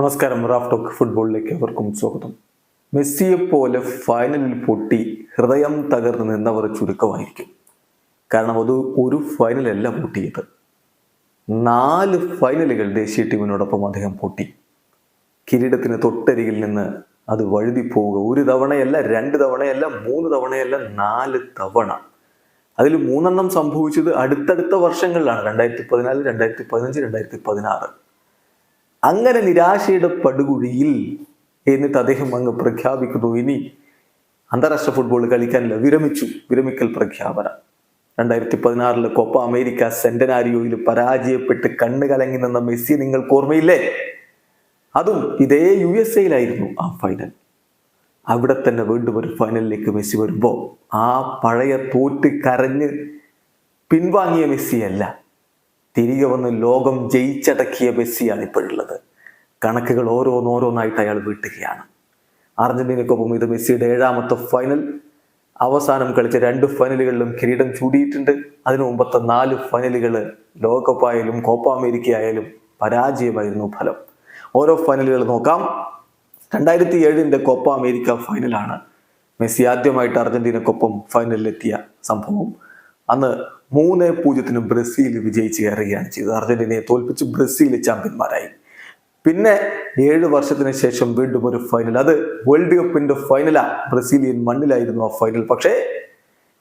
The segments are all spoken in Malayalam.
നമസ്കാരം റാഫ് ടോക്ക് ഫുട്ബോളിലേക്ക് അവർക്കും സ്വാഗതം. മെസ്സിയെ പോലെ ഫൈനലിൽ പൊട്ടി ഹൃദയം തകർന്ന് നിന്നവർ ചുരുക്കമായിരിക്കും. കാരണം അത് ഒരു ഫൈനലല്ല പൊട്ടിയത്. നാല് ഫൈനലുകൾ ദേശീയ ടീമിനോടൊപ്പം അദ്ദേഹം പൊട്ടി. കിരീടത്തിന് തൊട്ടരികിൽ നിന്ന് അത് വഴുതി പോവുക. ഒരു തവണയല്ല രണ്ട് തവണയല്ല മൂന്ന് തവണയല്ല നാല് തവണ. അതിൽ മൂന്നെണ്ണം സംഭവിച്ചത് അടുത്തടുത്ത വർഷങ്ങളിലാണ്. രണ്ടായിരത്തി പതിനാല് രണ്ടായിരത്തി പതിനഞ്ച് രണ്ടായിരത്തി പതിനാറ്. അങ്ങനെ നിരാശയുടെ പടുകുഴിയിൽ എന്നിട്ട് അദ്ദേഹം അങ്ങ് പ്രഖ്യാപിക്കുന്നു. ഇനി അന്താരാഷ്ട്ര ഫുട്ബോൾ കളിക്കാനില്ല. വിരമിച്ചു. വിരമിക്കൽ പ്രഖ്യാപനം. രണ്ടായിരത്തി പതിനാറിൽ കൊപ്പ അമേരിക്ക സെന്റനാരിയോയിൽ പരാജയപ്പെട്ട് കണ്ണ് കലങ്ങി നിന്ന മെസ്സി നിങ്ങൾക്ക് ഓർമ്മയില്ലേ? അതും ഇതേ യു എസ് എയിലായിരുന്നു ആ ഫൈനൽ അവിടെ തന്നെ വീണ്ടും ഒരു ഫൈനലിലേക്ക് മെസ്സി വരുമ്പോൾ ആ പഴയ തോറ്റ് കരഞ്ഞ് പിൻവാങ്ങിയ മെസ്സിയല്ല. തിരികെ വന്ന് ലോകം ജയിച്ചടക്കിയ മെസ്സിയാണ് ഇപ്പോഴുള്ളത്. കണക്കുകൾ ഓരോന്നോരോന്നായിട്ട് അയാൾ വീട്ടുകയാണ്. അർജന്റീനക്കൊപ്പം ഇത് മെസ്സിയുടെ ഏഴാമത്തെ ഫൈനൽ അവസാനം കളിച്ച രണ്ട് ഫൈനലുകളിലും കിരീടം ചൂടിയിട്ടുണ്ട്. അതിനു മുമ്പത്തെ നാല് ഫൈനലുകൾ ലോകകപ്പായാലും കോപ്പ അമേരിക്ക ആയാലും പരാജയമായിരുന്നു ഫലം. ഓരോ ഫൈനലുകൾ നോക്കാം. രണ്ടായിരത്തി ഏഴിന്റെ കോപ്പ അമേരിക്ക ഫൈനലാണ് മെസ്സി ആദ്യമായിട്ട് അർജന്റീനക്കൊപ്പം ഫൈനലിലെത്തിയ സംഭവം. അന്ന് മൂന്ന് പൂജ്യത്തിന് ബ്രസീൽ വിജയിച്ച് കയറുകയാണ് ചെയ്തത്. അർജന്റീനയെ തോൽപ്പിച്ച് ബ്രസീൽ ചാമ്പ്യന്മാരായി. പിന്നെ ഏഴ് വർഷത്തിന് ശേഷം വീണ്ടും ഒരു ഫൈനൽ അത് വേൾഡ് കപ്പിന്റെ ഫൈനലാ ബ്രസീലിയൻ മണ്ണിലായിരുന്നു ആ ഫൈനൽ പക്ഷേ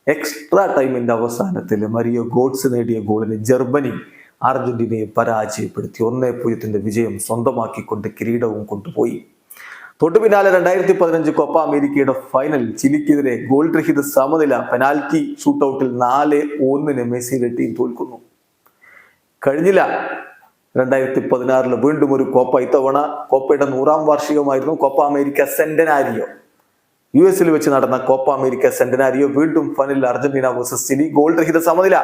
എക്സ്ട്രാ ടൈമിന്റെ അവസാനത്തിൽ മരിയോ ഗോഡ്സ് നേടിയ ഗോളിന് ജർമ്മനി അർജന്റീനയെ പരാജയപ്പെടുത്തി. ഒന്നേ പൂജ്യത്തിന്റെ വിജയം സ്വന്തമാക്കിക്കൊണ്ട് കിരീടവും കൊണ്ടുപോയി. തൊട്ടു പിന്നാലെ രണ്ടായിരത്തി പതിനഞ്ച് കൊപ്പ അമേരിക്കയുടെ ഫൈനൽ ചിലിക്കെതിരെ ഗോൾ രഹിത സമനില പെനാൽറ്റി ഷൂട്ടൌട്ടിൽ നാല് ഒന്നിന് മെസ്സിയുടെ ടീം തോൽക്കുന്നു. കഴിഞ്ഞില്ല. രണ്ടായിരത്തി പതിനാറിൽ വീണ്ടും ഒരു കോപ്പ ഇത്തവണ. കോപ്പയുടെ നൂറാം വാർഷികമായിരുന്നു കോപ്പ അമേരിക്ക സെന്റനാരിയോ യു എസിൽ വെച്ച് നടന്ന കോപ്പ അമേരിക്ക സെന്റനാരിയോ വീണ്ടും ഫൈനലിൽ അർജന്റീന വേഴ്സസ് ചിലി. ഗോൾ രഹിത സമനില.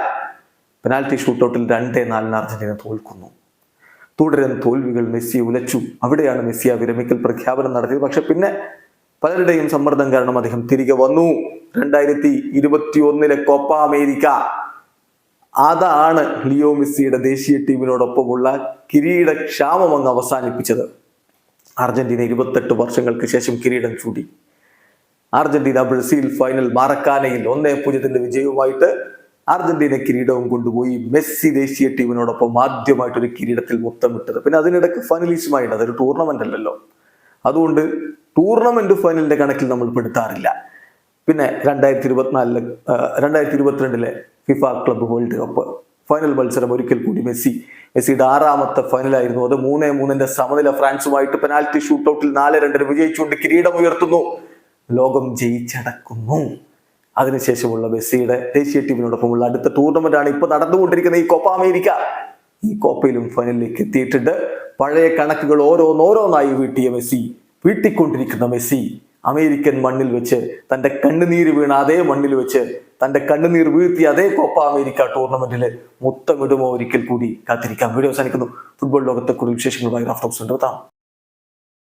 പെനാൽറ്റി ഷൂട്ടൌട്ടിൽ രണ്ടേ നാലിന് അർജന്റീന തോൽക്കുന്നു. തുടരുന്ന തോൽവികൾ മെസ്സിയെ ഉലച്ചു. അവിടെയാണ് മെസ്സി ആ വിരമിക്കൽ പ്രഖ്യാപനം നടത്തിയത്. പക്ഷെ പിന്നെ പലരുടെയും സമ്മർദ്ദം കാരണം അദ്ദേഹം തിരികെ വന്നു. രണ്ടായിരത്തി ഇരുപത്തി ഒന്നിലെ കോപ്പ അമേരിക്ക. അതാണ് ലിയോ മെസ്സിയുടെ ദേശീയ ടീമിനോടൊപ്പമുള്ള കിരീട ക്ഷാമം അങ്ങ് അവസാനിപ്പിച്ചത്. അർജന്റീന ഇരുപത്തെട്ട് വർഷങ്ങൾക്ക് ശേഷം കിരീടം ചൂടി. അർജന്റീന ബ്രസീൽ ഫൈനൽ മാറക്കാനയിൽ ഒന്നേ പൂജ്യത്തിന്റെ വിജയവുമായിട്ട് അർജന്റീന കിരീടവും കൊണ്ടുപോയി മെസ്സി ദേശീയ ടീമിനോടൊപ്പം ആദ്യമായിട്ട് ഒരു കിരീടത്തിൽ മുത്തമിട്ടത്. പിന്നെ അതിനിടയ്ക്ക് ഫൈനലിസ്റ്റുമായിട്ട് അതൊരു ടൂർണമെന്റ് അല്ലല്ലോ. അതുകൊണ്ട് ടൂർണമെന്റ് ഫൈനലിന്റെ കണക്കിൽ നമ്മൾ പെടുത്താറില്ല. പിന്നെ രണ്ടായിരത്തി ഇരുപത്തിനാലിൽ രണ്ടായിരത്തി ഇരുപത്തിരണ്ടിലെ FIFA club world cup final മത്സരം ഒരിക്കൽ കൂടി മെസ്സി മെസ്സിയുടെ ആറാമത്തെ ഫൈനലായിരുന്നു അത് മൂന്നേ മൂന്നിന്റെ സമനില ഫ്രാൻസുമായിട്ട് പെനാൽറ്റി ഷൂട്ടൌട്ടിൽ നാല് രണ്ടിന് വിജയിച്ചുകൊണ്ട് കിരീടം ഉയർത്തുന്നു ലോകം ജയിച്ചടക്കുന്നു. അതിനുശേഷമുള്ള മെസ്സിയുടെ ദേശീയ ടീമിനോടൊപ്പമുള്ള അടുത്ത ടൂർണമെന്റാണ് ആണ് ഇപ്പൊ നടന്നുകൊണ്ടിരിക്കുന്ന ഈ കോപ്പ അമേരിക്ക ഈ കോപ്പയിലും ഫൈനലിലേക്ക് എത്തിയിട്ടുണ്ട്. പഴയ കണക്കുകൾ ഓരോന്നോരോന്നായി വീട്ടിയ മെസ്സി വീട്ടിക്കൊണ്ടിരിക്കുന്ന മെസ്സി അമേരിക്കൻ മണ്ണിൽ വെച്ച് തന്റെ കണ്ണുനീര് വീണ അതേ മണ്ണിൽ വെച്ച് തന്റെ കണ്ണുനീർ വീഴ്ത്തിയ അതേ കോപ്പ അമേരിക്ക ടൂർണമെന്റിൽ മുത്തമിടുമോ ഒരിക്കൽ കൂടി കാത്തിരിക്കാം. വീഡിയോ അവസാനിക്കുന്നു. ഫുട്ബോൾ ലോകത്തെ കൂടുതൽ വിശേഷങ്ങളുമായി റാഫ്റ്റോക്സ് ഉണ്ടാവും